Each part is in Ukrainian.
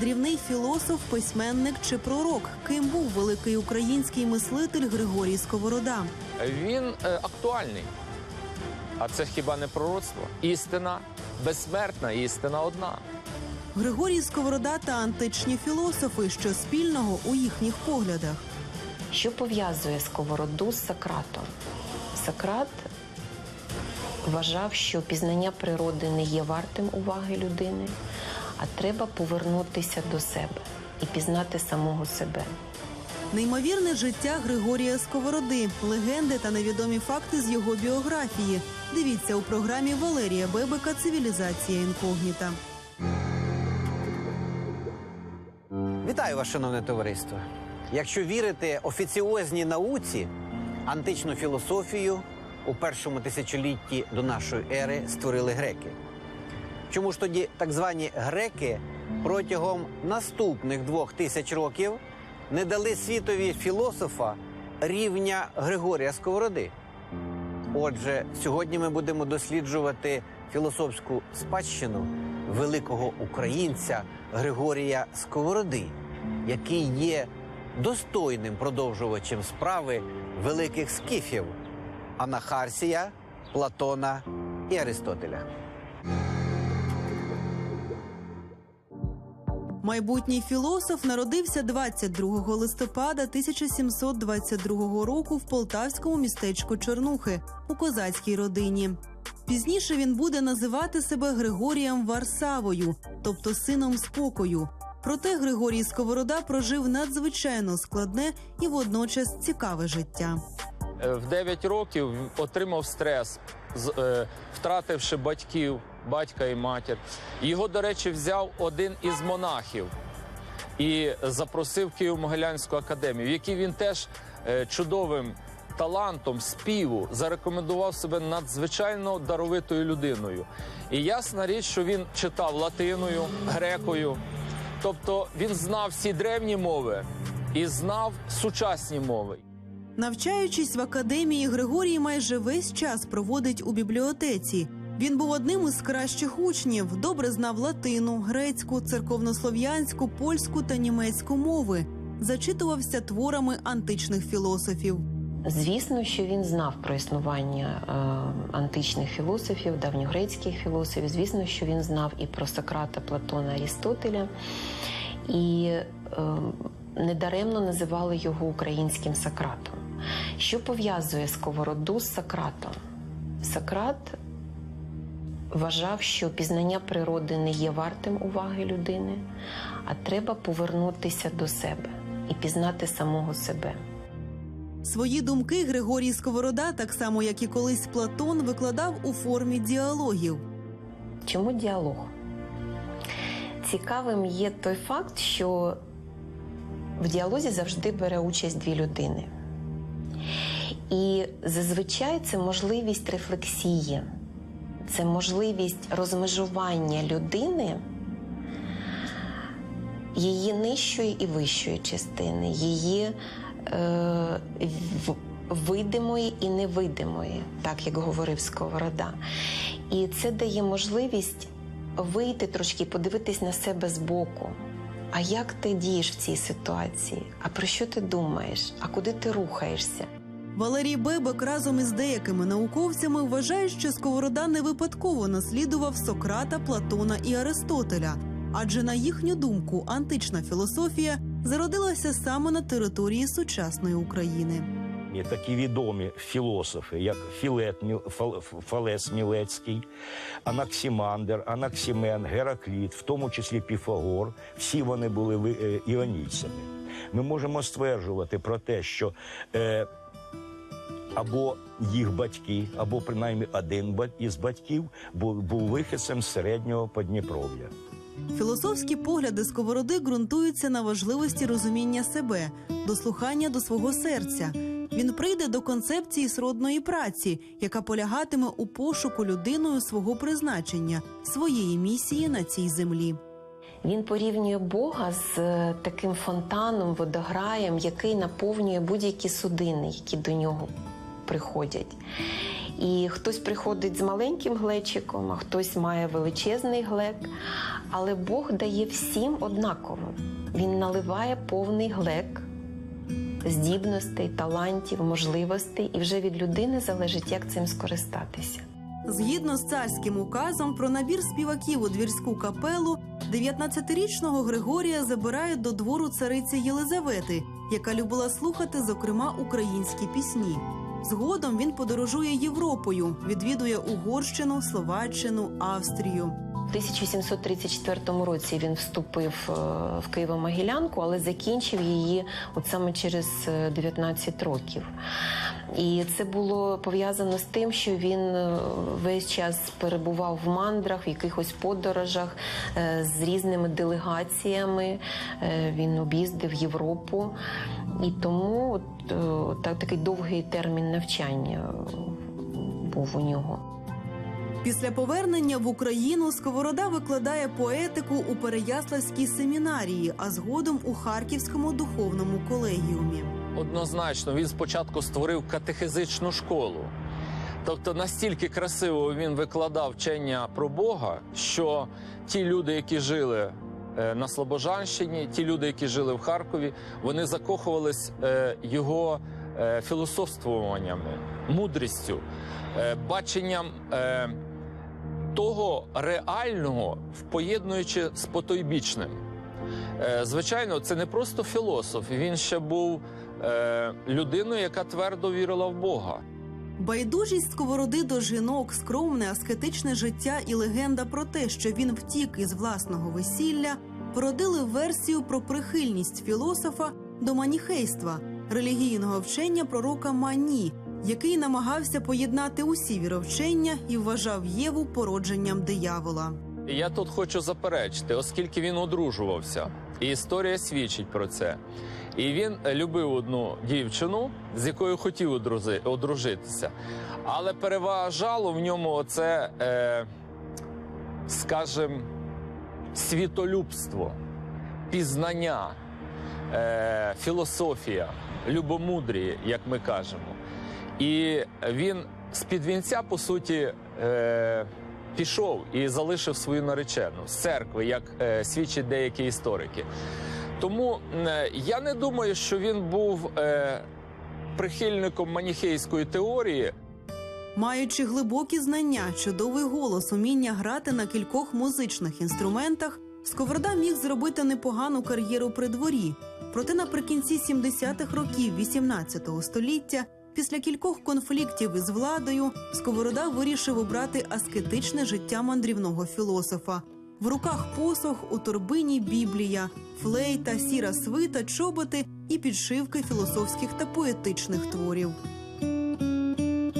Мандрівний філософ, письменник чи пророк, ким був великий український мислитель Григорій Сковорода. Він е, актуальний. А це хіба не пророцтво? Істина, безсмертна істина одна. Григорій Сковорода та античні філософи, що спільного у їхніх поглядах. Що пов'язує сковороду з Сократом? Сократ вважав, що пізнання природи не є вартим уваги людини, а треба повернутися до себе і пізнати самого себе. Неймовірне життя Григорія Сковороди, легенди та невідомі факти з його біографії. Дивіться у програмі Валерія Бебека Цивілізація інкогніта. Вітаю вас, шановне товариство. Якщо вірити офіціозній науці, античну філософію у першому тисячолітті до нашої ери створили греки. Чому ж тоді так звані греки протягом наступних двох тисяч років не дали світові філософа рівня Григорія Сковороди? Отже, сьогодні ми будемо досліджувати філософську спадщину великого українця Григорія Сковороди, який є достойним продовжувачем справи великих скіфів Анахарсія, Платона і Аристотеля. Майбутній філософ народився 22 листопада 1722 року в полтавському містечку Чорнухи у козацькій родині. Пізніше він буде називати себе Григорієм Варсавою, тобто сином спокою. Проте Григорій Сковорода прожив надзвичайно складне і водночас цікаве життя. Е, В 9 років отримав стрес, е, втративши батьків, батька і матір. Його, до речі, взяв один із монахів і запросив Києво-Могилянську академію, в якій він теж е, чудовим талантом співу зарекомендував себе надзвичайно даровитою людиною. І ясна річ, що він читав латиною, грекою. Тобто він знав всі древні мови і знав сучасні мови. Навчаючись в академії, Григорій майже весь час проводить у бібліотеці. Він був одним із кращих учнів, добре знав латину, грецьку, церковнослов'янську, польську та німецьку мови. Зачитувався творами античних філософів. Звісно, що він знав про існування е, античних філософів, давньогрецьких філософів. Звісно, що він знав і про Сократа, Платона, Арістотеля. І е, недаремно називали його українським Сократом. Що пов'язує сковороду з Сократом? Сократ вважав, що пізнання природи не є вартим уваги людини, а треба повернутися до себе і пізнати самого себе. Свої думки Григорій Сковорода, так само як і колись Платон, викладав у формі діалогів. Чому діалог? Цікавим є той факт, що в діалозі завжди бере участь дві людини. І зазвичай це можливість рефлексії, це можливість розмежування людини, її нижчої і вищої частини, її е, видимої і невидимої, так як говорив Сковорода. І це дає можливість вийти трошки, подивитись на себе збоку. А як ти дієш в цій ситуації? А про що ти думаєш? А куди ти рухаєшся? Валерій Бебек разом із деякими науковцями вважає, що Сковорода не випадково наслідував Сократа, Платона і Аристотеля, адже на їхню думку антична філософія зародилася саме на території сучасної України. Є такі відомі філософи, як Філет Фалес Мілецький, Анаксімандр, Анаксімен, Геракліт, в тому числі Піфагор. Всі вони були е, іонійцями. Ми можемо стверджувати про те, що е, або їх батьки, або принаймні один із батьків був, був вихідцем середнього Подніпров'я. Філософські погляди Сковороди ґрунтуються на важливості розуміння себе, дослухання до свого серця. Він прийде до концепції сродної праці, яка полягатиме у пошуку людиною свого призначення, своєї місії на цій землі. Він порівнює Бога з е, таким фонтаном, водограєм, який наповнює будь-які судини, які до нього приходять. І хтось приходить з маленьким глечиком, а хтось має величезний глек. Але Бог дає всім однаково. Він наливає повний глек здібностей, талантів, можливостей, і вже від людини залежить, як цим скористатися. Згідно з царським указом про набір співаків у двірську капелу, 19-річного Григорія забирають до двору цариці Єлизавети, яка любила слухати, зокрема, українські пісні. Згодом він подорожує Європою, відвідує Угорщину, Словаччину, Австрію. У 1734 році він вступив е, в Києво-Могилянку, але закінчив її от саме через е, 19 років. І це було пов'язано з тим, що він е, весь час перебував в мандрах, в якихось подорожах е, з різними делегаціями. Е, Він об'їздив Європу. І тому так, такий довгий термін навчання був у нього. Після повернення в Україну Сковорода викладає поетику у Переяславській семінарії, а згодом у Харківському духовному колегіумі. Однозначно, він спочатку створив катехизичну школу. Тобто настільки красиво він викладав вчення про Бога, що ті люди, які жили е, на Слобожанщині, ті люди, які жили в Харкові, вони закохувались е, його е, філософствуваннями, мудрістю, баченням того реального, поєднуючи з потойбічним. Звичайно, це не просто філософ, він ще був е, людиною, яка твердо вірила в Бога. Байдужість сковороди до жінок, скромне аскетичне життя і легенда про те, що він втік із власного весілля, породили версію про прихильність філософа до маніхейства, релігійного вчення пророка Мані, який намагався поєднати усі віровчення і вважав Єву породженням диявола. Я тут хочу заперечити, оскільки він одружувався, і історія свідчить про це. І він е, любив одну дівчину, з якою хотів одружитися. Але переважало в ньому оце, е, скажімо, світолюбство, пізнання, е, філософія, любомудрі, як ми кажемо. І він з-під вінця, по суті, е, пішов і залишив свою наречену з церкви, як е, свідчать деякі історики. Тому е, я не думаю, що він був е, прихильником маніхейської теорії. Маючи глибокі знання, чудовий голос, уміння грати на кількох музичних інструментах, Сковорода міг зробити непогану кар'єру при дворі. Проте наприкінці 70-х років 18 століття, після кількох конфліктів із владою, Сковорода вирішив обрати аскетичне життя мандрівного філософа. В руках посох, у торбині Біблія, флейта, сіра свита, чоботи і підшивки філософських та поетичних творів.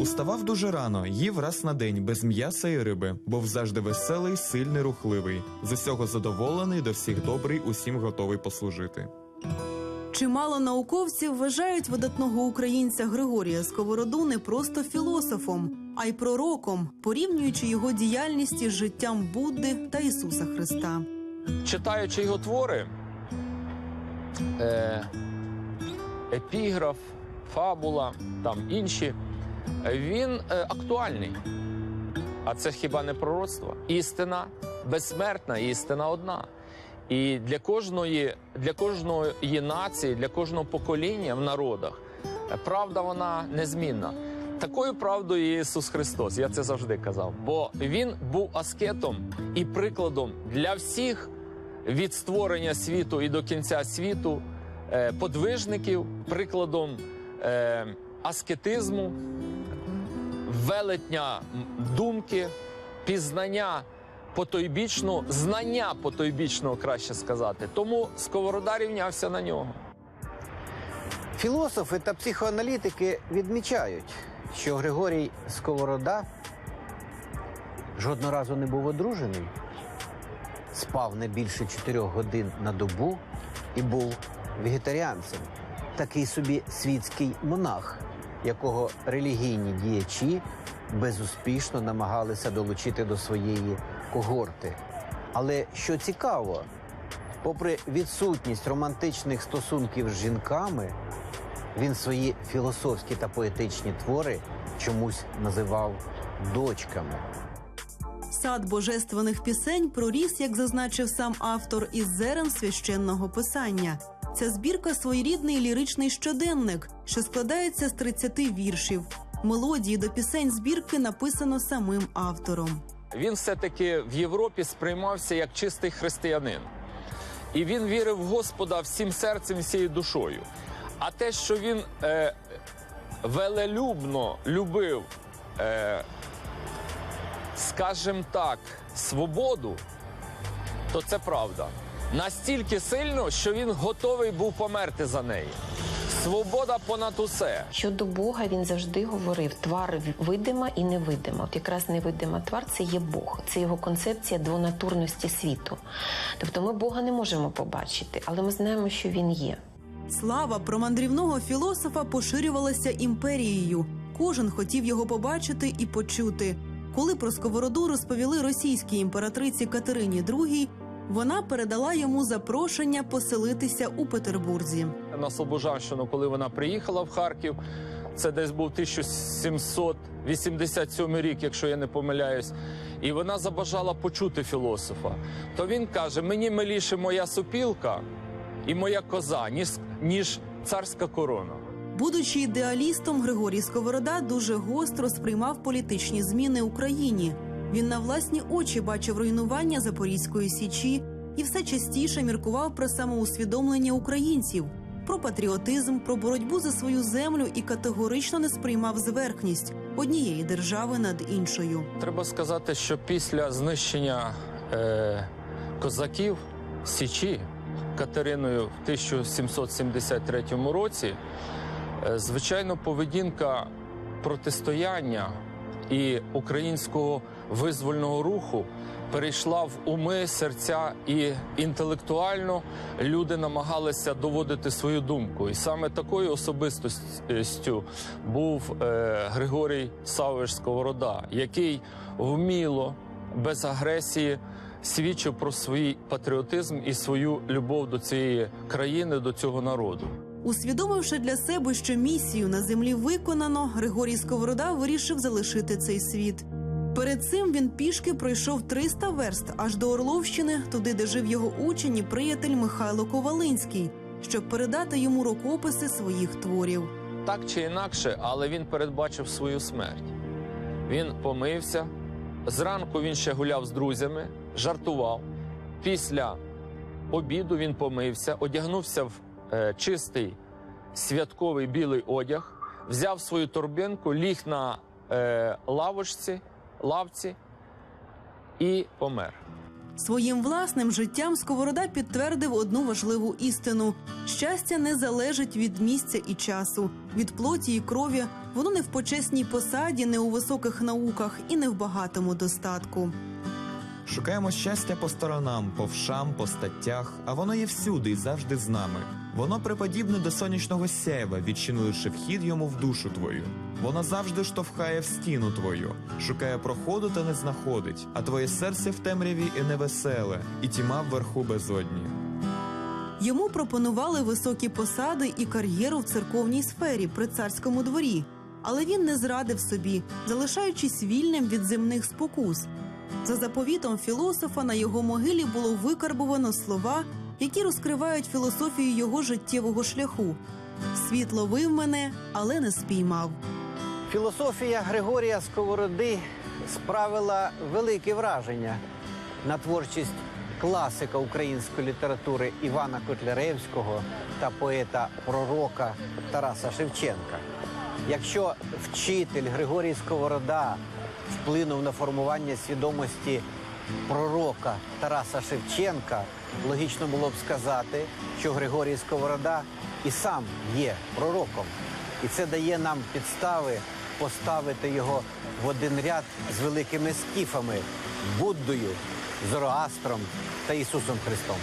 Уставав дуже рано, їв раз на день без м'яса і риби, був завжди веселий, сильний, рухливий. З усього задоволений, до всіх добрий, усім готовий послужити. Чимало науковців вважають видатного українця Григорія Сковороду не просто філософом, а й пророком, порівнюючи його діяльність із життям Будди та Ісуса Христа. Читаючи його твори, е, епіграф, фабула, там інші, він е, актуальний. А це хіба не пророцтво? Істина безсмертна, істина одна. І для кожної, для кожної нації, для кожного покоління в народах е, правда вона незмінна. Такою правдою є Ісус Христос. Я це завжди казав. Бо Він був аскетом і прикладом для всіх від створення світу і до кінця світу, е, подвижників, прикладом е, аскетизму, велетня думки, пізнання потойбічного, знання потойбічного, краще сказати. Тому Сковорода рівнявся на нього. Філософи та психоаналітики відмічають, що Григорій Сковорода жодного разу не був одружений, спав не більше чотирьох годин на добу і був вегетаріанцем. Такий собі світський монах, якого релігійні діячі безуспішно намагалися долучити до своєї когорти. Але що цікаво, попри відсутність романтичних стосунків з жінками, він свої філософські та поетичні твори чомусь називав дочками. Сад божественних пісень проріс, як зазначив сам автор, із зерен священного писання. Ця збірка своєрідний ліричний щоденник, що складається з 30 віршів. Мелодії до пісень збірки написано самим автором. Він все-таки в Європі сприймався як чистий християнин. І він вірив в Господа всім серцем, всією душою. А те, що він е, велелюбно любив, е, скажімо так, свободу, то це правда. Настільки сильно, що він готовий був померти за неї. Свобода понад усе. Щодо Бога він завжди говорив: твар видима і невидима. От якраз невидима твар це є Бог, це його концепція двонатурності світу. Тобто ми Бога не можемо побачити, але ми знаємо, що він є. Слава про мандрівного філософа поширювалася імперією. Кожен хотів його побачити і почути. Коли про сковороду розповіли російській імператриці Катерині II, вона передала йому запрошення поселитися у Петербурзі. на Слобожанщину, коли вона приїхала в Харків. Це десь був 1787 рік, якщо я не помиляюсь. І вона забажала почути філософа. То він каже: мені миліше моя супілка і моя коза, ніж, ніж царська корона. Будучи ідеалістом, Григорій Сковорода дуже гостро сприймав політичні зміни Україні. Він на власні очі бачив руйнування Запорізької січі і все частіше міркував про самоусвідомлення українців, про патріотизм, про боротьбу за свою землю і категорично не сприймав зверхність однієї держави над іншою. Треба сказати, що після знищення е, козаків Січі Катериною в 1773 році, е, звичайно, поведінка протистояння і українського визвольного руху перейшла в уми, серця і інтелектуально люди намагалися доводити свою думку. І саме такою особистостю був е, Григорій Савиш Сковорода, який вміло, без агресії свідчив про свій патріотизм і свою любов до цієї країни, до цього народу. Усвідомивши для себе, що місію на землі виконано, Григорій Сковорода вирішив залишити цей світ. Перед цим він пішки пройшов 300 верст аж до Орловщини, туди, де жив його учень і приятель Михайло Ковалинський, щоб передати йому рукописи своїх творів. Так чи інакше, але він передбачив свою смерть. Він помився. Зранку він ще гуляв з друзями, жартував. Після обіду він помився, одягнувся в е, чистий святковий білий одяг, взяв свою торбинку, ліг на е, лавочці, лавці і помер. Своїм власним життям Сковорода підтвердив одну важливу істину: щастя не залежить від місця і часу, від плоті і крові. Воно не в почесній посаді, не у високих науках і не в багатому достатку. Шукаємо щастя по сторонам, по вшам, по статтях, а воно є всюди і завжди з нами. Воно приподібне до сонячного сяєва, відчинивши вхід йому в душу твою. Воно завжди штовхає в стіну твою, шукає проходу та не знаходить, а твоє серце в темряві і невеселе, і тіма вверху безодні. Йому пропонували високі посади і кар'єру в церковній сфері при царському дворі, але він не зрадив собі, залишаючись вільним від земних спокус. За заповітом філософа на його могилі було викарбовано слова, які розкривають філософію його життєвого шляху. Світ ловив мене, але не спіймав. Філософія Григорія Сковороди справила велике враження на творчість класика української літератури Івана Котляревського та поета пророка Тараса Шевченка. Якщо вчитель Григорій Сковорода вплинув на формування свідомості пророка Тараса Шевченка, логічно було б сказати, що Григорій Сковорода і сам є пророком. І це дає нам підстави поставити його в один ряд з великими скіфами Буддою, Зороастром та Ісусом Христом.